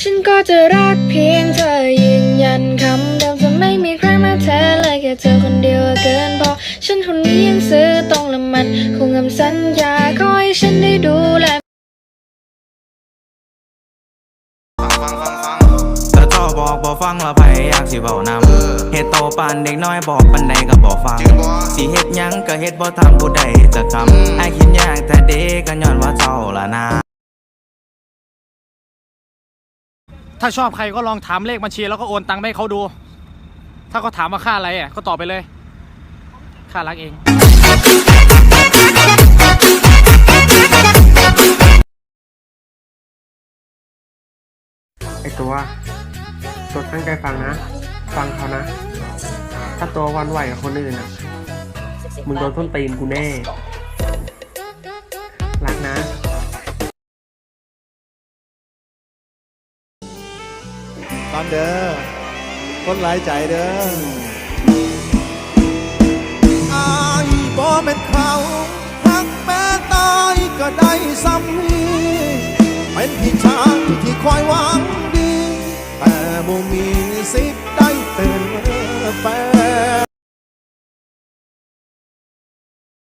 ฉันก็จะรักเพียงเธอยืนยันคำเดิมจะไม่มีใครมาแทนเลยแค่เธอคนเดียวเกินพอ ฉันคนนี้ยังซื้อตรงและมัน คงคำสัญญาขอให้ฉันได้ดูแลกระจอกบอกบ่ฟังละไผอยากสิเว้านำเฮ็ดโตปานเด็กน้อยบอกปันใดก็บ่ฟัง สิเฮ็ดยังก็เฮ็ดบ่ทำผู้ใดจะทำไอ้คิดยากแต่เด็กก็ย้อนว่า ถ้าชอบใครก็ลองถามเลขบัญชีแล้วก็โอนตังค์ให้เขาดู ถ้าเขาถามว่าค่าอะไรอะก็ตอบไปเลย ค่ารักเองไอตัว ตัวตั้งใจฟังนะ ฟังเขานะ ถ้าตัววันไหวกับคนอื่นอะ มึงโดนต้นตีนกูแน่ อนเด้อคนหลายใจเด้ออายบ่เป็นเขาหักแม่ตายก็ได้ซ้ำนี้เป็นพี่ชายที่คอยหวังดี แต่บ่มี